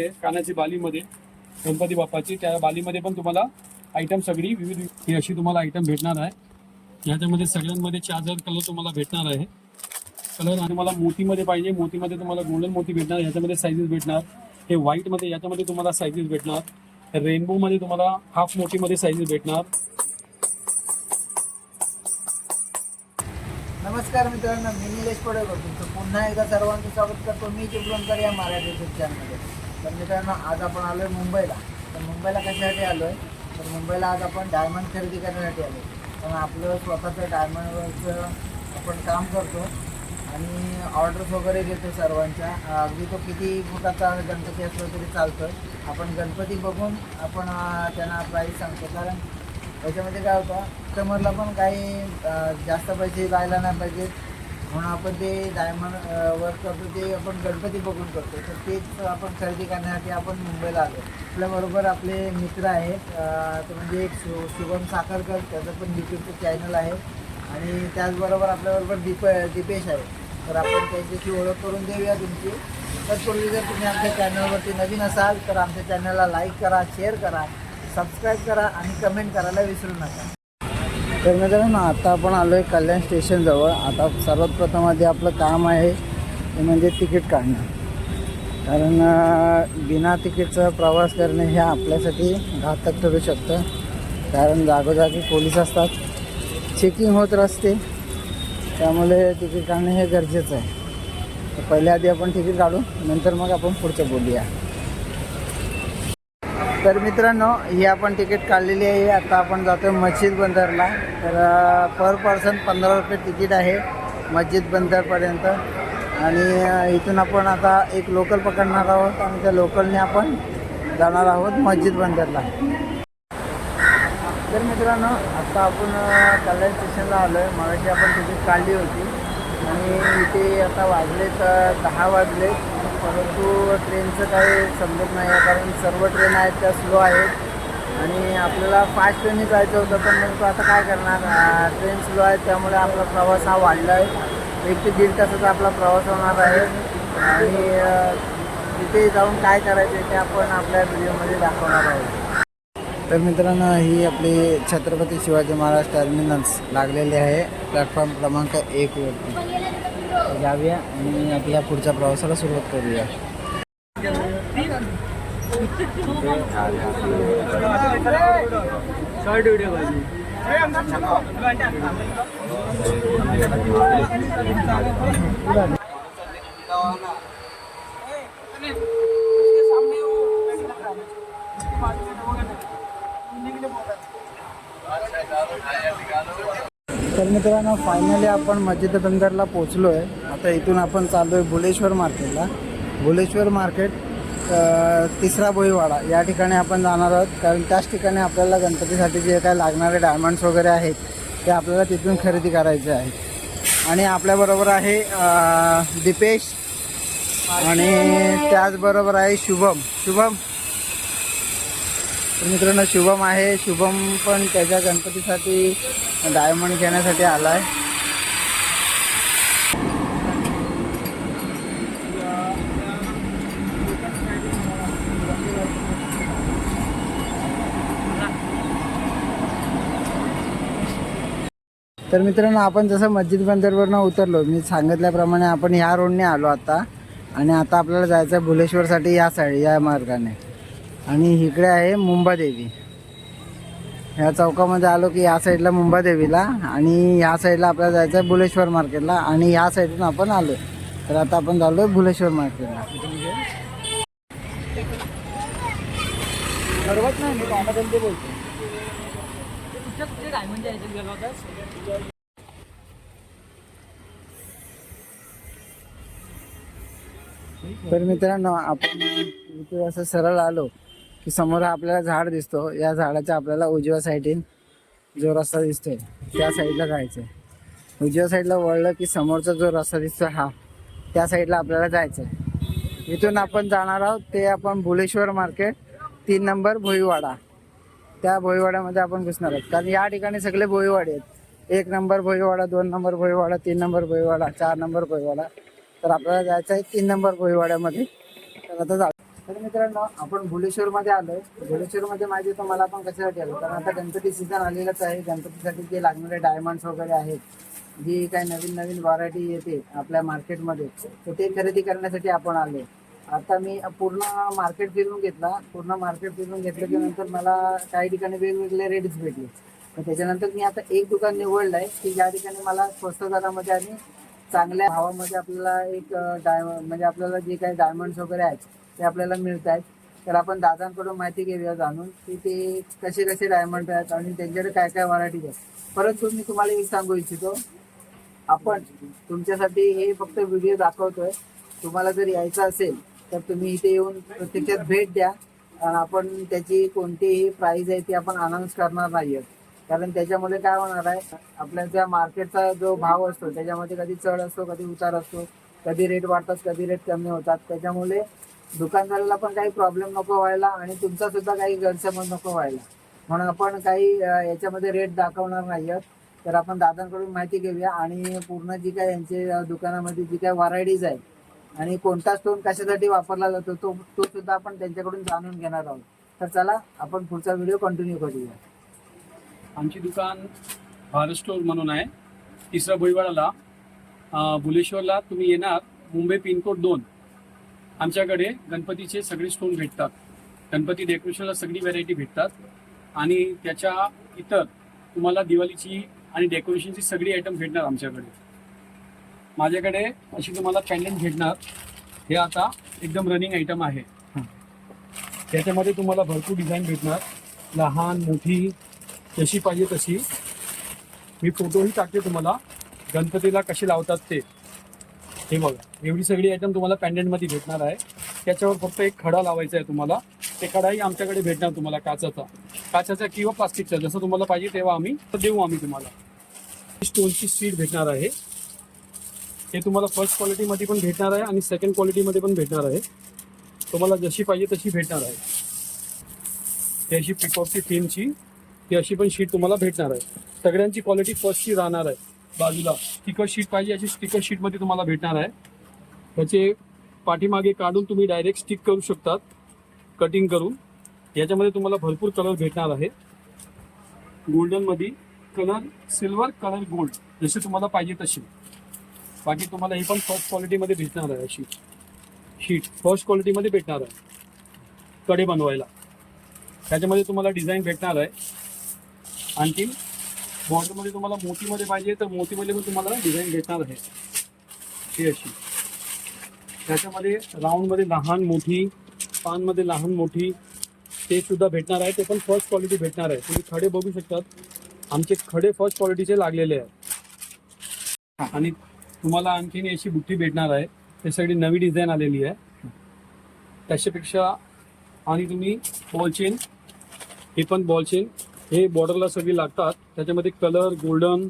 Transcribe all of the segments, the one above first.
आहे कानाची बालीमध्ये. गणपती बाप्पाची. त्या बालीमध्ये पण तुम्हाला आयटम सगळी विविध ही अशी तुम्हाला आयटम भेटणार आहे. याच्यामध्ये सगळ्यांमध्ये चार्जर कलर तुम्हाला भेटणार आहे. कलर आणि मला मोतीमध्ये पाहिजे. मोतीमध्ये तुम्हाला गोल्डन मोती भेटणार. याच्यामध्ये साईजेस भेटणार. हे व्हाईटमध्ये याच्यामध्ये तुम्हाला साईजेस भेटणार. रेनबोमध्ये तुम्हाला हाफ मोतीमध्ये साईजेस भेटणार. नमस्कार मित्रांनो मी निलेश पडळकर तुमचं पुन्हा एकदा सर्वांचं स्वागत करतो. मी चिपळूणकर या मराठी चॅनलमध्ये म्हणजे तर मित्रांनो आज आपण आलो आहे मुंबईला. तर मुंबईला कशासाठी आलो आहे तर मुंबईला आज आपण डायमंड खरेदी करण्यासाठी आलो कारण आपलं स्वतःचं डायमंडवरचं आपण काम करतो आणि ऑर्डर्स वगैरे घेतो सर्वांच्या. अगदी तो किती फुटाचा गणपती असला तरी चालतं आपण गणपती बघून आपण त्यांना प्राईस सांगतो. कारण त्याच्यामध्ये काय होतं कस्टमरला पण काही जास्त पैसे जायला नाही पाहिजेत म्हणून आपण ते डायमंड वर्क करतो ते आपण गणपती बघून करतो. तर तेच आपण खरेदी करण्यासाठी आपण मुंबईला आलो. आपल्याबरोबर आपले मित्र आहेत तर म्हणजे एक शु शुभम साखरकर त्याचं पण यूट्यूबचं चॅनल आहे. आणि त्याचबरोबर आपल्याबरोबर दीप दीपेश आहे. तर आपण त्यांच्याशी ओळख करून देऊया तुमची. तत्पूर्वी जर तुम्ही आमच्या चॅनलवरती नवीन असाल तर आमच्या चॅनलला लाईक करा शेअर करा सबस्क्राईब करा आणि कमेंट करायला विसरू नका. तर मित्रांनो आता आपण आलो आहे कल्याण स्टेशनजवळ आता सर्वात प्रथम आधी आपलं काम आहे ते म्हणजे तिकीट काढणं. कारण बिना तिकीटचा प्रवास करणे हे आपल्यासाठी घातक ठरू शकतं. कारण जागोजागी पोलीस असतात. चेकिंग होत असते. त्यामुळे तिकीट काढणे हे गरजेचं आहे. तर पहिले आधी आपण तिकीट काढू नंतर मग आपण पुढचं बोलूया. तर मित्रांनो ही आपण तिकीट काढलेली आहे. आता आपण जातो मस्जिद बंदरला. तर पर पर्सन पंधरा रुपये तिकीट आहे मस्जिद बंदरपर्यंत. आणि इथून आपण आता एक लोकल पकडणार आहोत. आणि त्या लोकलने आपण जाणार आहोत मस्जिद बंदरला. तर मित्रांनो आता आपण कल्याण स्टेशनला आलो आहे मगाशी आपण तिकीट काढली होती. आणि इथे आता वाजले तर दहा वाजले परंतु ट्रेनचं काही समजत नाही आहे कारण सर्व ट्रेन आहेत त्या स्लो आहेत. आणि आपल्याला फास्ट ट्रेनने जायचं होतं पण मग आता काय करणार? ट्रेन स्लो आहे त्यामुळे आपला प्रवास हा वाढला आहे. एक ते दीड तासाचा आपला प्रवास होणार आहे. आणि तिथे जाऊन काय करायचं ते आपण आपल्या व्हिडिओमध्ये दाखवणार आहोत. तर मित्रांनो ही आपली छत्रपती शिवाजी महाराज टर्मिनल्स लागलेली आहे. प्लॅटफॉर्म क्रमांक एकवरती जाऊया आणि आपल्या पुढच्या प्रवासाला सुरुवात करूया. तर मित्रांनो फायनली आपण मस्जिद बंदरला पोचलो आहे आता इथून आपण चाललो आहे भुलेश्वर मार्केटला. भुलेश्वर मार्केट तिसरा बोईवाडा. या ठिकाणी आपण जाणार आहोत. कारण त्याच ठिकाणी आपल्याला गणपतीसाठी जे काय लागणारे डायमंड्स वगैरे आहेत ते आपल्याला तिथून खरेदी करायचे आहेत. आणि आपल्याबरोबर आहे दिपेश आणि त्याचबरोबर आहे शुभम. शुभम तर मित्रांनो शुभम आहे. शुभम पण त्याच्या गणपतीसाठी डायमंड घेण्यासाठी आला आहे तर मित्रांनो आपण जसं मस्जिद बंदरवरनं उतरलो मी सांगितल्याप्रमाणे आपण ह्या रोडने आलो आता. आणि आता आपल्याला जायचं आहे भुलेश्वरसाठी या साईड या मार्गाने. आणि इकडे आहे मुंबादेवी. ह्या चौकामध्ये आलो की या साईडला मुंबादेवीला आणि ह्या साईडला आपल्याला जायचं आहे बुलेश्वर मार्केटला आणि ह्या साईडून आपण आलो तर आता आपण चाललो आहे बुलेश्वर मार्केटला. तर मित्रांनो आपण इथे असं सरळ आलो. समोर आपल्याला झाड दिसतो. या झाडाच्या आपल्याला उजव्या साईडीन जो रस्ता दिसतोय त्या साईडला जायचं आहे उजव्या साईडला वळलं की समोरचा जो रस्ता दिसतो हा त्या साईडला आपल्याला जायचं आहे इथून आपण जाणार आहोत ते आपण भुलेश्वर मार्केट तीन नंबर भोईवाडा. त्या भोईवाड्यामध्ये आपण घुसणार आहोत. कारण या ठिकाणी सगळे भोईवाडे आहेत. एक नंबर भोईवाडा दोन नंबर भोईवाडा तीन नंबर भोईवाडा चार नंबर भोईवाडा. तर आपल्याला जायचं आहे तीन नंबर भोईवाड्यामध्ये. तर आता तर मित्रांनो आपण भुलेश्वरमध्ये आलोय. भुलेश्वरमध्ये माहिती तर मला पण कशासाठी आलो कारण आता गणपती सीझन आलेलाच आहे. गणपतीसाठी जे लागणारे डायमंड्स वगैरे आहेत जी काही नवीन नवीन व्हरायटी येते आपल्या मार्केटमध्ये तर ते खरेदी करण्यासाठी आपण आलोय. आता मी पूर्ण मार्केट फिरून घेतला. पूर्ण मार्केट फिरून घेतलं नंतर मला काही ठिकाणी वेगवेगळे रेट्स भेटले. तर त्याच्यानंतर मी आता एक दुकान निवडलं आहे की ज्या ठिकाणी मला स्वस्त दरामध्ये आणि चांगल्या भावामध्ये आपल्याला एक डाय म्हणजे आपल्याला जे काही डायमंड्स वगैरे आहेत ते आपल्याला मिळत आहेत तर आपण दादांकडून माहिती घेऊया जाणून की ते कसे कसे डायमंड आहेत आणि त्यांच्याकडे काय काय व्हरायटीज आहेत. परंतु मी तुम्हाला एक सांगू इच्छितो. आपण तुमच्यासाठी हे फक्त व्हिडिओ दाखवतोय. तुम्हाला जर यायचं असेल तर तुम्ही इथे येऊन प्रत्यक्षात भेट द्या. आणि आपण त्याची कोणतीही प्राईज आहे ती आपण अनाऊन्स करणार नाही आहोत कारण त्याच्यामध्ये काय होणार आहे आपल्या ज्या मार्केटचा जो भाव असतो त्याच्यामध्ये कधी चढ असतो कधी उतार असतो कधी रेट वाढतात कधी रेट कमी होतात. त्याच्यामुळे दुकानदाराला पण काही प्रॉब्लेम नको व्हायला आणि तुमचा सुद्धा काही गैरसमज नको व्हायला. म्हणून आपण काही याच्यामध्ये रेट दाखवणार नाही आहोत तर आपण दादांकडून माहिती घेऊया आणि पूर्ण जी काय यांचे दुकानामध्ये जी काय व्हरायटीज आहे आणि कोणता स्टोन कशासाठी वापरला जातो तो तो सुद्धा आपण त्यांच्याकडून जाणून घेणार आहोत. तर चला आपण पुढचा व्हिडिओ कंटिन्यू करूया. आमची दुकान भारत स्टोर म्हणून आहे. तिसरा भुईवाडाला भुलेश्वरला तुम्ही येणार. मुंबई पिनकोड दोन. आमच्याकडे गणपतीचे सगळे स्टोन भेटतात. गणपती डेकोरेशनला सगळी व्हरायटी भेटतात. आणि त्याच्या इतर तुम्हाला दिवाळीची आणि डेकोरेशनची सगळी आयटम भेटणार आमच्याकडे. माझ्याकडे अशी तुम्हाला पॅन्डंट भेटणार. हे आता एकदम रनिंग आयटम आहे. त्याच्यामध्ये तुम्हाला भरपूर डिझाईन भेटणार. लहान मोठी जशी पाहिजे तशी. मी फोटोही टाकते तुम्हाला. गणपतीला कसे लावतात ते. हे बघा एवढी सगळी आयटम तुम्हाला पॅन्डेंटमध्ये भेटणार आहे. त्याच्यावर फक्त एक खडा लावायचा आहे तुम्हाला. ते खडाही आमच्याकडे भेटणार तुम्हाला काचाचा. काचाचा किंवा प्लास्टिकचा जसं तुम्हाला पाहिजे तेव्हा आम्ही तर देऊ आम्ही तुम्हाला. स्टोनची सीट भेटणार आहे. हे तुम्हाला फर्स्ट क्वालिटीमध्ये पण भेटणार आहे आणि सेकंड क्वालिटीमध्ये पण भेटणार आहे. तुम्हाला जशी पाहिजे तशी भेटणार आहे. ही अशी पिकॉपची थीमची ही अशी पण शीट तुम्हाला भेटणार आहे. सगळ्यांची क्वालिटी फर्स्टची राहणार आहे. बाजूला. स्टिकर शीट पाहिजे अशी स्टिकर शीटमध्ये तुम्हाला भेटणार आहे. त्याचे पाठीमागे काढून तुम्ही डायरेक्ट स्टिक करू शकतात. कटिंग करून. याच्यामध्ये तुम्हाला भरपूर कलर भेटणार आहे. गोल्डनमध्ये कलर सिल्वर कलर गोल्ड जसे तुम्हाला पाहिजे तसे. बाकी तुम्हाला ही पण फर्स्ट क्वालिटीमध्ये भेटणार आहे अशी. शीट फर्स्ट क्वालिटीमध्ये भेटणार आहे. कडे बनवायला. त्याच्यामध्ये तुम्हाला डिझाईन भेटणार आहे. आणखी बॉर्डरमध्ये तुम्हाला मोतीमध्ये पाहिजे तर मोतीमध्ये पण तुम्हाला डिझाईन भेटणार आहे. ही अशी. त्याच्यामध्ये राऊंडमध्ये लहान मोठी पानमध्ये लहान मोठी ते सुद्धा भेटणार आहे. ते पण फर्स्ट क्वालिटी भेटणार आहे. तुम्ही खडे बघू शकतात. आमचे खडे फर्स्ट क्वालिटीचे लागलेले आहेत. आणि तुम्हाला आणखीन अशी बुट्टी भेटणार आहे. ते सगळी नवी डिझाईन आलेली आहे. त्याच्यापेक्षा आणि तुम्ही बॉल चेन हे पण बॉल चेन हे बॉर्डरला सगळी लागतात. त्याच्यामध्ये कलर गोल्डन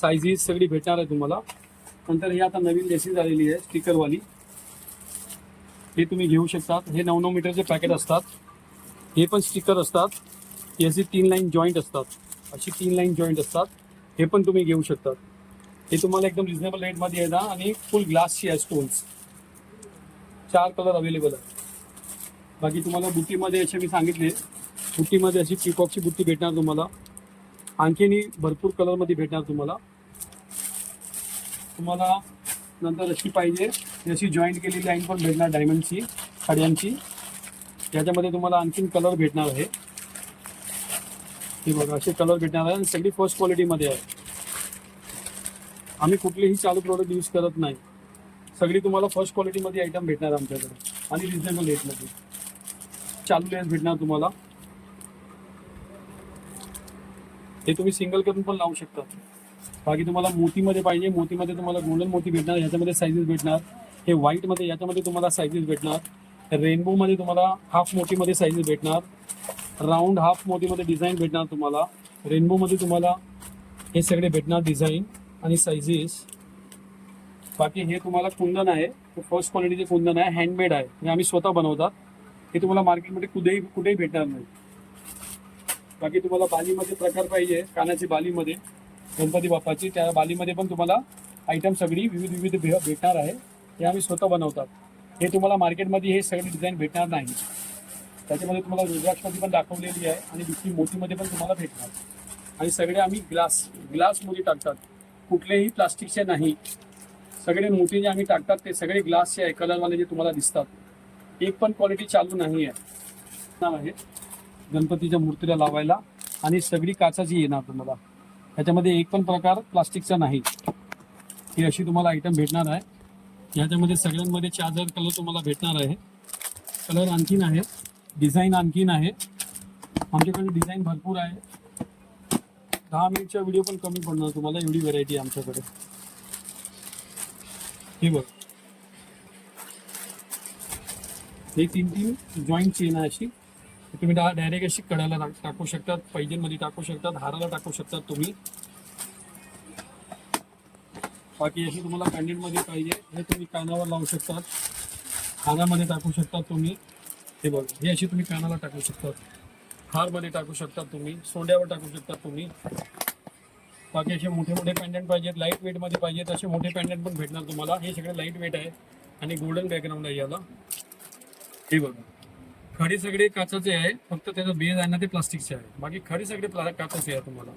सायझीस सगळी भेटणार आहे तुम्हाला. नंतर ही आता नवीन लेसिंग आलेली आहे स्टिकरवाली हे तुम्ही घेऊ शकतात. हे नऊ नऊ मीटरचे पॅकेट असतात. हे पण स्टिकर असतात. याची तीन लाईन जॉईंट असतात. अशी तीन लाईन जॉईंट असतात. हे पण तुम्ही घेऊ शकतात. हे तुम्हाला एकदम रिझनेबल रेटमध्ये येणार आणि फुल ग्लासची आहे स्टोन्स चार कलर अवेलेबल आहे बाकी तुम्हाला बुटीमध्ये असे मी सांगितले. बुट्टीमध्ये अशी पिकॉकची बुट्टी भेटणार तुम्हाला. आणखीनही भरपूर कलरमध्ये भेटणार तुम्हाला. तुम्हाला नंतर अशी पाहिजे. जशी जॉईंट केलेली लाईन पण भेटणार डायमंडची खड्यांची त्याच्यामध्ये तुम्हाला आणखीन कलर भेटणार आहे. हे बघा असे कलर भेटणार आहे आणि सगळी फर्स्ट क्वालिटीमध्ये आहे. आम्ही कुठलेही चालू प्रोडक्ट यूज करत नाही. सगळी तुम्हाला फर्स्ट क्वालिटीमध्ये आयटम भेटणार आमच्याकडे. आणि रिझनेबल रेटमध्ये चालू लेस भेटणार तुम्हाला. हे तुम्ही सिंगल करून पण लावू शकता. बाकी तुम्हाला मोतीमध्ये पाहिजे मोतीमध्ये तुम्हाला गोल्डन मोती भेटणार याच्यामध्ये साईजेस भेटणार. हे व्हाईटमध्ये याच्यामध्ये तुम्हाला साईजेस भेटणार. रेनबोमध्ये तुम्हाला हाफ मोतीमध्ये साईजेस भेटणार. राऊंड हाफ मोतीमध्ये डिझाईन भेटणार तुम्हाला. रेनबोमध्ये तुम्हाला हे सगळे भेटणार डिझाईन आणि साईजेस बाकी हे तुम्हाला कुंदन आहे. फर्स्ट क्वालिटीचे कुंदन आहे. हँडमेड आहे. हे आम्ही स्वतः बनवतात. हे तुम्हाला मार्केटमध्ये कुठेही कुठेही भेटणार नाही. बाकी तुम्हाला बालीमध्ये प्रकार पाहिजे कानाची बालीमध्ये गणपती बाप्पाची त्या बालीमध्ये पण तुम्हाला आयटम सगळी विविध विविध भे- भेटणार आहे. हे आम्ही स्वतः बनवतात. हे तुम्हाला मार्केटमध्ये हे सगळे डिझाईन भेटणार नाही. त्याच्यामध्ये तुम्हाला रुद्राक्षमध्ये पण दाखवलेली आहे आणि दुसरी मोतीमध्ये पण तुम्हाला भेटणार. आणि सगळे आम्ही ग्लास ग्लासमध्ये टाकतात. कुठलेही प्लास्टिकचे नाही. सगळे मोती जे आम्ही टाकतात ते सगळे ग्लासचे आहे कलरवाले जे तुम्हाला दिसतात. एक पण क्वालिटी चालू नाही आहे आहे. गणपतीच्या मूर्तीला लावायला आणि सगळी काचाची येणार तुम्हाला. त्याच्यामध्ये एक पण प्रकार प्लास्टिकचा नाही. ही अशी तुम्हाला आयटम भेटणार आहे. याच्यामध्ये सगळ्यांमध्ये चार्जर कलर तुम्हाला भेटणार आहे. कलर आणखीन आहे. डिझाईन आणखीन आहे. आमच्याकडे डिझाईन भरपूर आहे. दहा मिनिटचा व्हिडिओ पण कमी पडणार तुम्हाला. एवढी व्हरायटी आहे आमच्याकडे. हे बघ. हे तीन तीन जॉईंट चेन आहे अशी. तुम्ही डायरेक्ट अशी कडाला टाक- टाकू शकतात पैजनमध्ये टाकू शकतात हाराला टाकू शकतात तुम्ही. बाकी अशी तुम्हाला पॅन्डेंटमध्ये पाहिजे हे तुम्ही कानावर लावू शकतात. हारामध्ये टाकू शकतात तुम्ही. हे बघा हे अशी तुम्ही कानाला टाकू शकतात. हारमध्ये टाकू शकतात तुम्ही सोंड्यावर टाकू शकतात तुम्ही. बाकी असे मोठे मोठे पॅन्डेंट पाहिजेत लाइट वेटमध्ये पाहिजेत असे मोठे पॅन्डेंट पण भेटणार तुम्हाला. हे सगळे लाइट वेट आहे आणि गोल्डन बॅकग्राऊंड आहे याला. हे बघा. खरी सगळे काचाचे आहे फक्त त्याचं बेज आहे ना ते प्लास्टिकचे आहे. बाकी खरी सगळे प्ला काचाचे आहे तुम्हाला.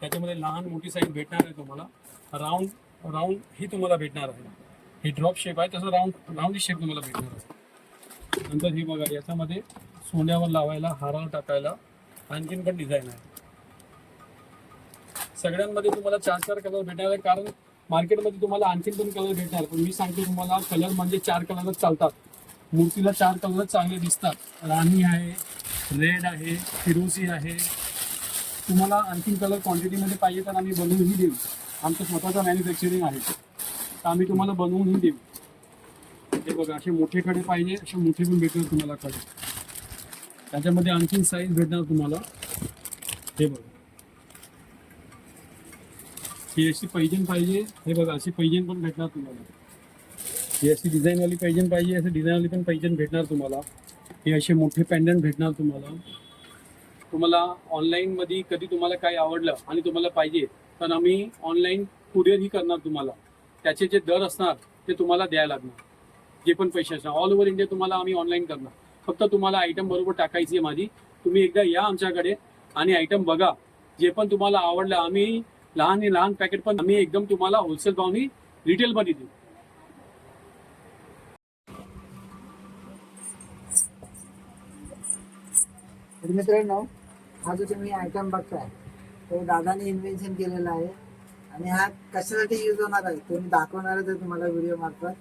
त्याच्यामध्ये लहान मोठी साईज भेटणार आहे तुम्हाला. राऊंड राऊंड ही तुम्हाला भेटणार आहे. हे ड्रॉप शेप आहे तसं राऊंड राऊंड शेप तुम्हाला भेटणार आहे. नंतर हे बघा याच्यामध्ये सोन्यावर लावायला हाराला टाकायला आणखीन पण डिझाईन आहे. सगळ्यांमध्ये तुम्हाला चार चार कलर भेटणार आहे कारण मार्केटमध्ये तुम्हाला आणखीन पण कलर भेटणार पण मी सांगतो तुम्हाला कलर म्हणजे चार कलरच चालतात. मूर्तीला चार कलर चांगले दिसतात. राणी आहे रेड आहे फिरोसी आहे. तुम्हाला आणखीन कलर क्वांटिटीमध्ये पाहिजे तर आम्ही बनवूनही देऊ. आमचं स्वतःचं मॅन्युफॅक्चरिंग आहे तर आम्ही तुम्हाला बनवूनही देऊ. हे बघा असे मोठे खडे पाहिजे असे मोठे पण भेटणार तुम्हाला खडे त्याच्यामध्ये आणखीन साईज भेटणार तुम्हाला. हे बघा. ही अशी पैजन पाहिजे हे बघा अशी पैजन पण भेटणार तुम्हाला. ही अशी डिझाईनवाली पाहिजे पाहिजे अशी डिझाईनवाली पण पाहिजे भेटणार तुम्हाला. हे असे मोठे पॅन्डंट भेटणार तुम्हाला. तुम्हाला ऑनलाईनमध्ये कधी तुम्हाला काय आवडलं आणि तुम्हाला पाहिजे तर आम्ही ऑनलाईन कुरिअरही करणार तुम्हाला. त्याचे जे दर असणार ते तुम्हाला द्यायला लागणार. जे पण पैसे असणार. ऑल ओव्हर इंडिया तुम्हाला आम्ही ऑनलाईन करणार. फक्त तुम्हाला आयटम बरोबर टाकायची आहे माझी. तुम्ही एकदा या आमच्याकडे आणि आयटम बघा. जे पण तुम्हाला आवडलं आम्ही लहान आणि लहान पॅकेट पण आम्ही एकदम तुम्हाला होलसेल भावनी रिटेलमध्ये देऊ. तर मित्रांनो हा जो तुम्ही आयटम बघताय तो दादाने इन्व्हेन्शन केलेला आहे. आणि हा कशासाठी यूज होणार आहे ते मी दाखवणारच आहे तुम्हाला व्हिडिओ मार्फत.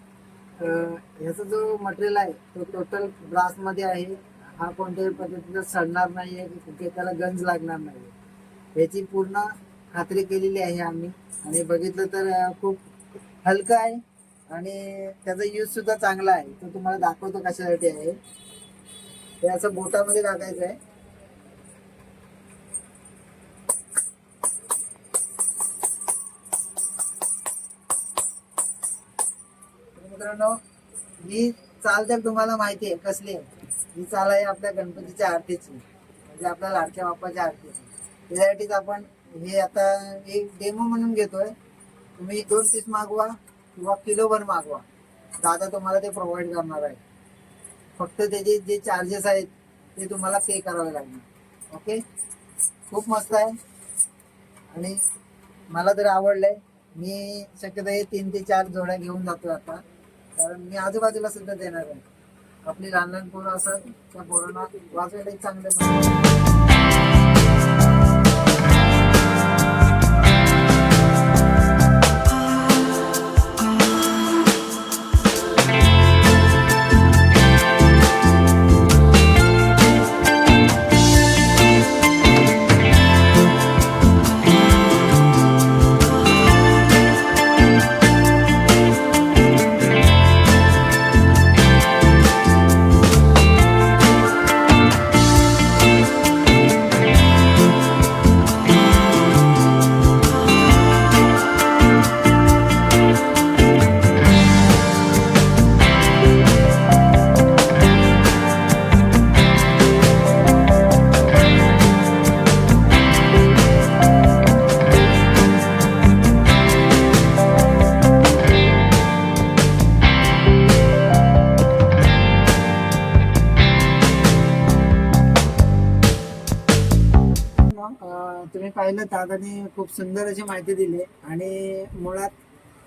ह्याचा जो मटेरियल आहे तो टोटल ब्रासमध्ये आहे. हा कोणत्याही पद्धतीचा सडणार नाही आहे त्याला गंज लागणार नाही याची पूर्ण खात्री केलेली आहे आम्ही. आणि बघितलं तर खूप हलकं आहे. आणि त्याचा यूज सुद्धा चांगला आहे. तो तुम्हाला दाखवतो कशासाठी आहे. ते असं बोटामध्ये टाकायचं आहे. मित्रांनो ही चाल तर तुम्हाला माहिती आहे कसली. आहे ही चाल आहे आपल्या गणपतीच्या आरतीची. म्हणजे आपल्या लाडक्या बाप्पाच्या आरतीची. त्यासाठीच आपण हे आता एक डेमो म्हणून घेतोय. तुम्ही दोन पीस मागवा किंवा किलोभर मागवा. दादा तुम्हाला ते प्रोव्हाइड करणार आहे. फक्त त्याचे जे चार्जेस आहेत ते तुम्हाला पे करावे लागणार. ओके खूप मस्त आहे. आणि मला तर आवडलंय. मी शक्यतो हे तीन ते चार जोड्या घेऊन जातो आता. कारण मी आजूबाजूला सुद्धा देणार आहे. आपली लहान लहान पोरं असतात त्या पोरांना वाचायला एक खूप सुंदर अशी माहिती दिली आणि मुळात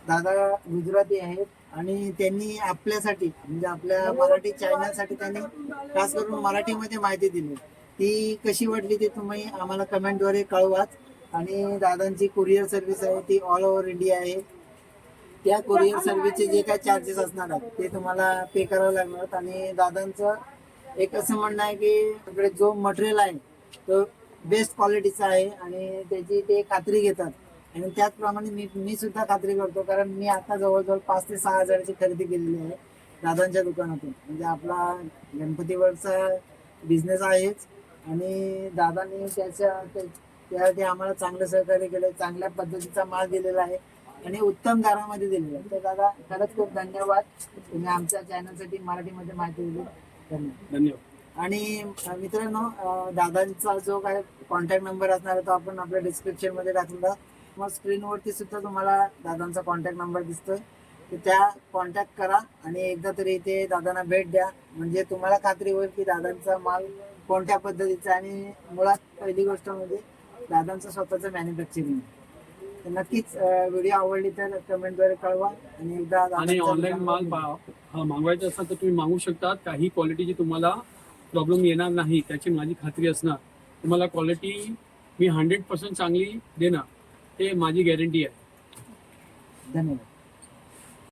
दादा गुजराती आहेत आणि त्यांनी आपल्यासाठी म्हणजे आपल्या मराठी चॅनलसाठी त्यांनी खास करून मराठीमध्ये माहिती दिली. ती कशी वाटली ती तुम्ही आम्हाला कमेंटद्वारे कळवाच. आणि दादांची कुरिअर सर्व्हिस आहे ती ऑल ओव्हर इंडिया आहे. त्या कुरिअर सर्व्हिसचे जे काय चार्जेस असणार आहेत ते तुम्हाला पे करावं लागणार. आणि दादांचं एक असं म्हणणं आहे की आपले जो मटेरियल आहे तो बेस्ट क्वालिटीचा आहे आणि त्याची ते खात्री घेतात. आणि त्याचप्रमाणे मी मी सुद्धा खात्री करतो कारण मी आता जवळजवळ पाच ते सहा हजाराची खरेदी केलेली आहे दादांच्या दुकानातून. म्हणजे आपला गणपतीवरचा बिझनेस आहेच आणि दादांनी त्याच्या त्यासाठी आम्हाला चांगलं सहकार्य केलं चांगल्या पद्धतीचा माल दिलेला आहे आणि उत्तम दरामध्ये दिलेला आहे. तर दादा खरंच खूप धन्यवाद. तुम्ही आमच्या चॅनलसाठी मराठीमध्ये माहिती दिली. धन्यवाद. धन्यवाद. आणि मित्रांनो दादांचा जो काय कॉन्टॅक्ट नंबर असणार आहे तो आपण आपल्या डिस्क्रिप्शनमध्ये टाकलेला मग स्क्रीनवरती सुद्धा तुम्हाला दादांचा कॉन्टॅक्ट नंबर दिसतोय. तर त्या कॉन्टॅक्ट करा आणि एकदा तरी इथे दादांना भेट द्या. म्हणजे तुम्हाला खात्री होईल की दादांचा माल कोणत्या पद्धतीचा आणि मुळात पहिली गोष्ट म्हणजे दादांचं स्वतःचं मॅन्युफॅक्चरिंग तर नक्कीच व्हिडिओ आवडली तर कमेंटद्वारे कळवा आणि एकदा आणि ऑनलाईन माल हा, मागवायचा असेल तर तुम्ही मागू शकता. काही क्वालिटीची तुम्हाला प्रॉब्लेम येणार नाही त्याची माझी खात्री असणार. तुम्हाला क्वालिटी मी हंड्रेड पर्सेंट चांगली देणार. हे माझी गॅरंटी आहे. धन्यवाद.